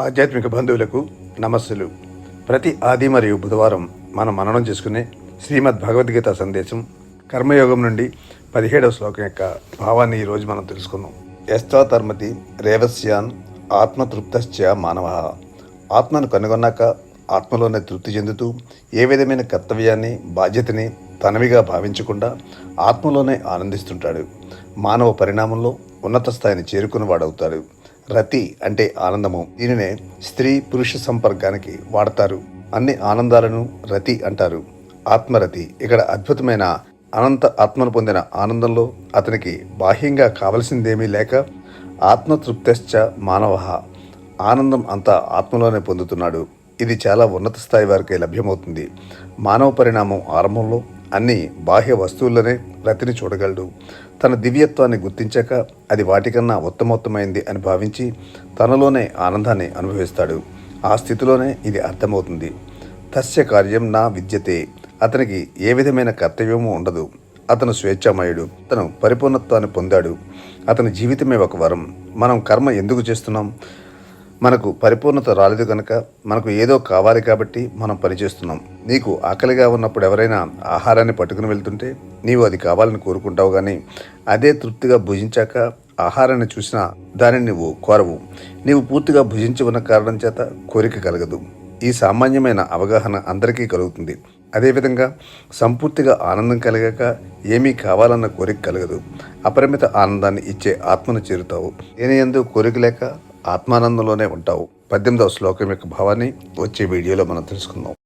ఆధ్యాత్మిక బంధువులకు నమస్సులు. ప్రతి ఆది మరియు బుధవారం మనం మననం చేసుకునే శ్రీమద్ భగవద్గీత సందేశం కర్మయోగం నుండి పదిహేడవ శ్లోకం యొక్క భావాన్ని ఈరోజు మనం తెలుసుకుందాం. యస్తాతర్మతి రేవస్యాన్ ఆత్మతృప్తశ్చ మానవ. ఆత్మను కనుగొన్నాక ఆత్మలోనే తృప్తి చెందుతూ ఏ విధమైన కర్తవ్యాన్ని బాధ్యతని తనవిగా భావించకుండా ఆత్మలోనే ఆనందిస్తుంటాడు. మానవ పరిణామంలో ఉన్నత స్థాయిని చేరుకున్నవాడవుతాడు. రతి అంటే ఆనందము. దీనినే స్త్రీ పురుష సంపర్కానికి వాడతారు. అన్ని ఆనందాలను రతి అంటారు. ఆత్మరతి ఇక్కడ అద్భుతమైన అనంత ఆత్మను పొందిన ఆనందంలో అతనికి బాహ్యంగా కావలసిందేమీ లేక ఆత్మతృప్తశ్చ మానవ. ఆనందం అంతా ఆత్మలోనే పొందుతున్నాడు. ఇది చాలా ఉన్నత స్థాయి వారికి లభ్యమవుతుంది. మానవ పరిణామం ఆరంభంలో అన్ని బాహ్య వస్తువుల్లోనే రతిని చూడగలడు. తన దివ్యత్వాన్ని గుర్తించాక అది వాటికన్నా ఉత్తమోత్తమైంది అని భావించి తనలోనే ఆనందాన్ని అనుభవిస్తాడు. ఆ స్థితిలోనే ఇది అర్థమవుతుంది. తస్య కార్యం నా విద్యతే. అతనికి ఏ విధమైన కర్తవ్యము ఉండదు. అతను స్వేచ్ఛామయుడు. అతను పరిపూర్ణత్వాన్ని పొందాడు. అతని జీవితమే ఒక వరం. మనం కర్మ ఎందుకు చేస్తున్నాం? మనకు పరిపూర్ణత రాలేదు కనుక మనకు ఏదో కావాలి కాబట్టి మనం పనిచేస్తున్నాం నీకు ఆకలిగా ఉన్నప్పుడు ఎవరైనా ఆహారాన్ని పట్టుకుని వెళ్తుంటే నీవు అది కావాలని కోరుకుంటావు కానీ అదే తృప్తిగా భుజించాక ఆహారాన్ని చూసినా దానిని నువ్వు కోరవు. నీవు పూర్తిగా భుజించి ఉన్న కారణం చేత కోరిక కలగదు. ఈ సామాన్యమైన అవగాహన అందరికీ కలుగుతుంది. అదేవిధంగా సంపూర్తిగా ఆనందం కలిగాక ఏమీ కావాలన్న కోరిక కలగదు. అపరిమిత ఆనందాన్ని ఇచ్చే ఆత్మను చేరుతావు. నేను ఎందు కోరిక లేక ఆత్మానందంలోనే ఉంటావు. పద్దెనిమిదవ శ్లోకం యొక్క భావాన్ని వచ్చే వీడియోలో మనం తెలుసుకుందాం.